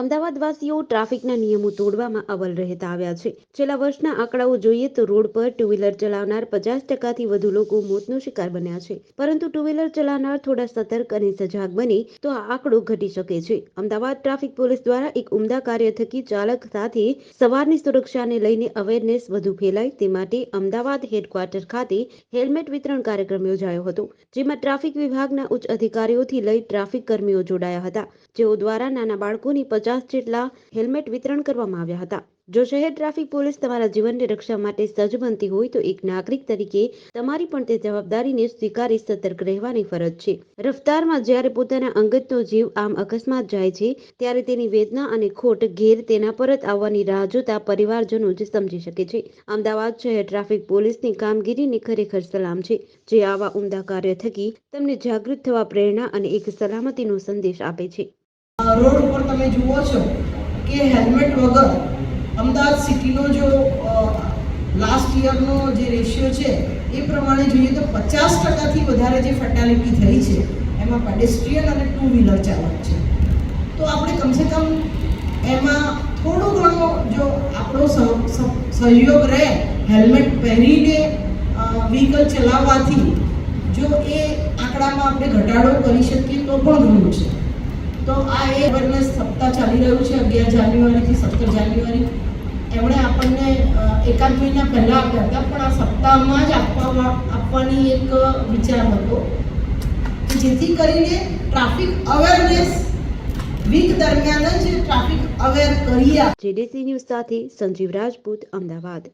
અમદાવાદવાસીઓ ટ્રાફિકના નિયમો તોડવામાં અવલ રહેતા આવ્યા છે. છેલ્લા વર્ષના આંકડાઓ જોઈએ તો રોડ પર ટુ વ્હીલર ચલાવનાર પચાસ ટકાથી વધુ લોકો મોતનો શિકાર બન્યા છે. પરંતુ ટુ વ્હીલર ચલાવનાર થોડા સતર્ક અને સજાગ બને તો આ આંકડો ઘટી શકે છે. અમદાવાદ ટ્રાફિક પોલીસ દ્વારા એક ઉમદા કાર્ય થકી ચાલક સાથે સવારની સુરક્ષાને લઈને અવેરનેસ વધુ ફેલાય તે માટે અમદાવાદ હેડક્વાર્ટર ખાતે હેલ્મેટ વિતરણ કાર્યક્રમ યોજાયો હતો, જેમાં ટ્રાફિક વિભાગના ઉચ્ચ અધિકારીઓથી લઈ ટ્રાફિક કર્મીઓ જોડાયા હતા. જેઓ દ્વારા નાના બાળકોની પચાસ જેટલા હેલ્મેટ વિતરણ કરવામાં આવ્યા હતા. જો શહેર ટ્રાફિક પોલીસ તમારા જીવનની રક્ષા માટે સજ્જ બનતી હોય તો એક નાગરિક તરીકે તમારી પણ તે જવાબદારીને સ્વીકારી સતર્ક રહેવાની ફરજ છે. રફતારમાં જ્યારે પોતાના અંગતનો જીવ આમ અકસ્માત જાય છે, ત્યારે તેની વેદના અને ખોટ ઘેર તેના પરત આવવાની રાહ જોતા પરિવારજનો જ સમજી શકે છે. અમદાવાદ શહેર ટ્રાફિક પોલીસની કામગીરીને ખરેખર સલામ છે, જે આવા ઉમદા કાર્ય થકી તમને જાગૃત થવા પ્રેરણા અને એક સલામતીનો સંદેશ આપે છે. રોડ ઉપર તમે જુઓ છો કે હેલ્મેટ વગર અમદાવાદ સિટીનો જો લાસ્ટ યરનો જે રેશિયો છે, એ પ્રમાણે જોઈએ તો પચાસ ટકાથી વધારે જે ફેટાલિટી થઈ છે, એમાં પેડેસ્ટ્રીયન અને ટુ વ્હીલર ચાલક છે. તો આપણે કમસે કમ એમાં થોડો ઘણો જો આપણો સહ- સહ- સહયોગ રહે હેલ્મેટ પહેરીને વ્હીકલ ચલાવવાથી, જો એ આંકડામાં આપણે ઘટાડો કરી શકીએ તો પણ ઘણું છે. તો આ એ અવેરનેસ સપ્તાહ ચાલી રહ્યું છે, અગિયાર જાન્યુઆરીથી સત્તર જાન્યુઆરી. એમણે આપણને એકાદ મહિના પહેલાં આપ્યા હતા, પણ આ સપ્તાહમાં જ આપવા આપવાની એક વિચાર હતો જેથી કરીને ટ્રાફિક અવેરનેસ વીક દરમિયાન જ ટ્રાફિક અવેર કરીએ. જેડીસી ન્યૂઝ સાથે સંજીવ રાજપૂત, અમદાવાદ.